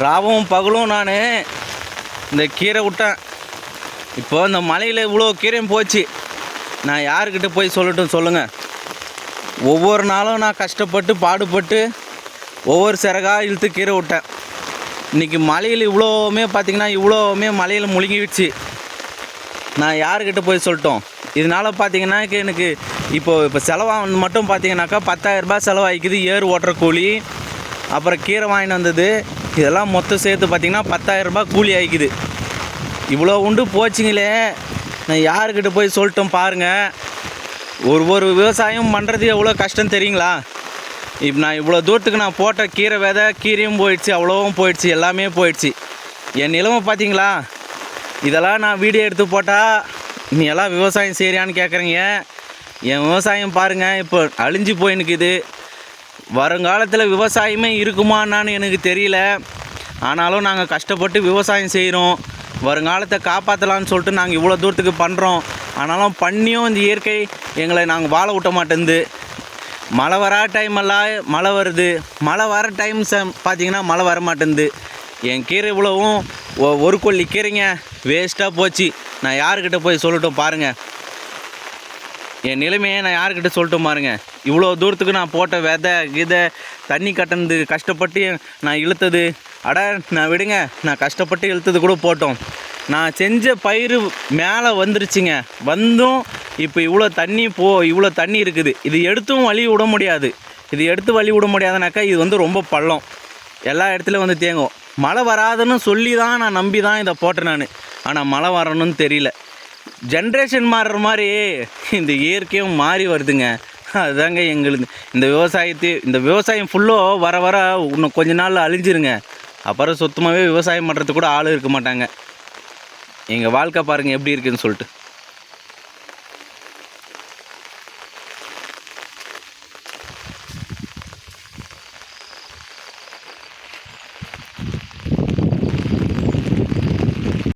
ராவும் பகலும் நான் இந்த கீரை விட்டேன். இப்போ இந்த மலையில் இவ்வளோ கீரையும் போச்சு. நான் யாருக்கிட்ட போய் சொல்லட்டும் சொல்லுங்கள் ஒவ்வொரு நாளும் நான் கஷ்டப்பட்டு பாடுபட்டு ஒவ்வொரு சிறகாக இழுத்து கீரை விட்டேன். இன்றைக்கி மலையில் இவ்வளோவுமே பார்த்திங்கன்னா இவ்வளோவுமே மலையில் முழுங்கிடுச்சு. நான் யாருக்கிட்ட போய் சொல்லட்டும்? இதனால் பார்த்தீங்கன்னா எனக்கு இப்போ இப்போ செலவாக மட்டும் பார்த்தீங்கன்னாக்கா பத்தாயிரரூபா செலவாகிக்குது. ஏர் ஓட்டுற கூலி அப்புறம் கீரை வாங்கிட்டு வந்தது. இதெல்லாம் மொத்தம் சேர்த்து பார்த்தீங்கன்னா பத்தாயிரரூபா கூலி ஆகிக்குது. இவ்வளோ உண்டு போச்சுங்களே. நான் யாருக்கிட்ட போய் சொல்லிட்டோம் பாருங்கள் ஒரு ஒரு விவசாயம் பண்ணுறது எவ்வளோ கஷ்டம் தெரியுங்களா? இப்போ நான் இவ்வளோ தூரத்துக்கு நான் போட்ட கீரை விதை கீரையும் போயிடுச்சு அவ்வளோவும் போயிடுச்சு எல்லாமே போயிடுச்சு. என் நிலமை பார்த்தீங்களா? இதெல்லாம் நான் வீடியோ எடுத்து போட்டால் நீ எல்லாம் விவசாயம் செய்கிறியான்னு கேட்குறீங்க என் விவசாயம் பாருங்கள் இப்போ அழிஞ்சு போயின்னுக்குது வருங்காலத்தில் விவசாயமே இருக்குமான்னு எனக்கு தெரியல. ஆனாலும் நாங்கள் கஷ்டப்பட்டு விவசாயம் செய்கிறோம் வருங்காலத்தை காப்பாற்றலான்னு சொல்லிட்டு நாங்கள் இவ்வளோ தூரத்துக்கு பண்ணுறோம் ஆனாலும் பண்ணியும் இந்த இயற்கை எங்களை நாங்கள் வாழ விட்ட மாட்டேங்குது. மழை வரா டைமெல்லாம் மழை வருது. மழை வர டைம் ச பார்த்தீங்கன்னா மழை வர மாட்டேங்குது. என் கீரை இவ்வளவும் ஒ- ஒரு கொல்லி கீரைங்க வேஸ்ட்டாக போச்சு. நான் யாருக்கிட்ட போய் சொல்லட்டும் பாருங்கள் என் நிலைமையை நான் யாருக்கிட்ட சொல்லட்டும் பாருங்க. இவ்வளோ தூரத்துக்கு நான் போட்ட விதை கிதை தண்ணி கட்டினது கஷ்டப்பட்டு நான் இழுத்தது. அட நான் விடுங்க. நான் கஷ்டப்பட்டு இழுத்தது கூட போட்டோம். நான் செஞ்ச பயிர் மேலே வந்துருச்சுங்க. வந்தும் இப்போ இவ்வளோ தண்ணி போ இவ்வளோ தண்ணி இருக்குது. இது எடுத்தும் வழி விட முடியாது. இது எடுத்து வழி விட முடியாதுனாக்கா இது வந்து ரொம்ப பள்ளம். எல்லா இடத்துலையும் வந்து தேங்கும். மழை வராதுன்னு சொல்லி தான் நான் நம்பி தான் இதை போட்டேன் நான். ஆனால் மழை வரணும்னு தெரியல. ஜென்ரேஷன் மாறுற மாதிரி இந்த இயற்கையும் மாறி வருதுங்க. அதுதாங்க எங்களுக்கு இந்த விவசாயத்தை இந்த விவசாயம் ஃபுல்லாக வர வர இன்னும் கொஞ்ச நாள் அழிஞ்சிருங்க. அப்புறம் சுத்தமாகவே விவசாயம் பண்ணுறதுக்கு கூட ஆள் இருக்க மாட்டாங்க. எங்கள் வாழ்க்கை பாருங்கள் எப்படி இருக்குதுன்னு சொல்லிட்டு.